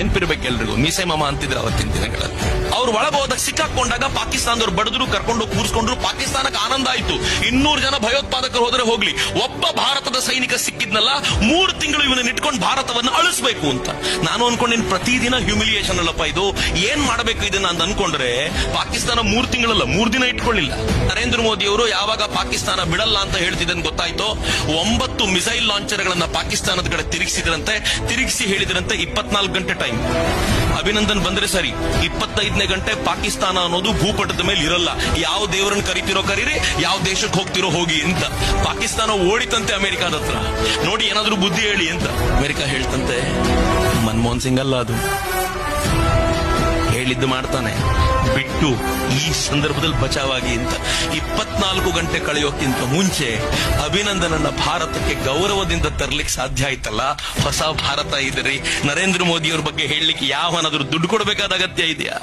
ನೆನ್ಪಿರ್ಬೇಕು ಎಲ್ರಿಗೂ. ಮೀಸೆ ಮಾಮ ಅಂತಿದ್ರು ಅವತ್ತಿನ ದಿನಗಳಲ್ಲಿ. ಅವ್ರು ಒಳಗೆ ಹೋದಾಗ ಸಿಕ್ಕಾಕೊಂಡಾಗ ಪಾಕಿಸ್ತಾನದವ್ರು ಬಡದ್ರು, ಕರ್ಕೊಂಡು ಕೂರಿಸ್ಕೊಂಡ್ರು, ಪಾಕಿಸ್ತಾನಕ್ಕೆ ಆನಂದ ಆಯ್ತು. ಇನ್ನೂರು ಜನ ಭಯೋತ್ಪಾದಕರು ಹೋದ್ರೆ ಹೋಗ್ಲಿ. ಒಬ್ಬ ಭಾರತದ ಸೈನಿಕ ಸಿಕ್ಕಿದ್ನಲ್ಲ, ಮೂರು ತಿಂಗಳು ಇವನ್ನ ಇಟ್ಕೊಂಡು ಭಾರತವನ್ನ ಅಳಿಸ್ಬೇಕು ಅಂತ. ನಾನು ಅನ್ಕೊಂಡಿನ್ ಪ್ರತಿದಿನ ಹ್ಯೂಮಿಲಿಯೇಷನ್ ಅಲ್ಲಪ್ಪ ಇದು. ಏನ್ ಮಾಡಬೇಕು ಇದನ್ನ ಅಂತ ಅನ್ಕೊಂಡ್ರೆ, ಪಾಕಿಸ್ತಾನ ಮೂರ್ ತಿಂಗಳಲ್ಲ, ಮೂರ್ ದಿನ ಇಟ್ಕೊಳ್ಳಿಲ್ಲ. ನರೇಂದ್ರ ಮೋದಿ ಅವರು ಯಾವಾಗ ಪಾಕಿಸ್ತಾನ ಬಿಡಲ್ಲ ಅಂತ ಹೇಳ್ತಿದ್ದನ್ ಗೊತ್ತಾಯ್ತು? ಒಂಬತ್ತು ಮಿಸೈಲ್ ಲಾಂಚರ್ ಗಳನ್ನ ಪಾಕಿಸ್ತಾನದ ಕಡೆ ತಿರುಗಿಸಿದ್ರಂತೆ, ತಿರುಗಿಸಿ ಹೇಳಿದ್ರಂತೆ ಇಪ್ಪತ್ನಾಲ್ಕು ಗಂಟೆ ಟೈಮ್ ಅಭಿನಂದನ್ ಬಂದ್ರೆ ಸರಿ. ಇಪ್ಪತ್ತೈದನೇ ಗಂಟೆ ಪಾಕಿಸ್ತಾನ ಅನ್ನೋದು ಭೂಪಟದ ಮೇಲೆ ಇರಲ್ಲ. ಯಾವ ದೇವರನ್ನ ಕರಿತಿರೋ ಕರೀರಿ, ಯಾವ ದೇಶಕ್ಕೆ ಹೋಗ್ತಿರೋ ಹೋಗಿ ಅಂತ. ಪಾಕಿಸ್ತಾನ ಓಡಿತಂತೆ ಅಮೆರಿಕಾದ ಹತ್ರ. ನೋಡಿ, ಏನಾದ್ರೂ ಬುದ್ಧಿ ಹೇಳಿ ಅಂತ. ಅಮೆರಿಕ ಹೇಳ್ತಂತೆ, ಮನಮೋಹನ್ ಸಿಂಗ್ ಅಲ್ಲ ಅದು. ಹೇಳಿದ್ದು ಮಾಡ್ತಾನೆ. ಬಿಟ್ಟು ಈ ಸಂದರ್ಭದಲ್ಲಿ ಬಚಾವಾಗಿ ಅಂತ ಇಪ್ಪತ್ನಾಲ್ಕು ಗಂಟೆ ಕಳೆಯೋಕ್ಕಿಂತ ಮುಂಚೆ ಅಭಿನಂದನನ್ನ ಭಾರತಕ್ಕೆ ಗೌರವದಿಂದ ತರ್ಲಿಕ್ಕೆ ಸಾಧ್ಯ ಆಯ್ತಲ್ಲ? ಹೊಸ ಭಾರತ ಇದ್ರಿ. ನರೇಂದ್ರ ಮೋದಿ ಅವ್ರ ಬಗ್ಗೆ ಹೇಳಲಿಕ್ಕೆ ಯಾವನಾದ್ರೂ ದುಡ್ಡು ಕೊಡಬೇಕಾದ ಅಗತ್ಯ ಇದೆಯಾ?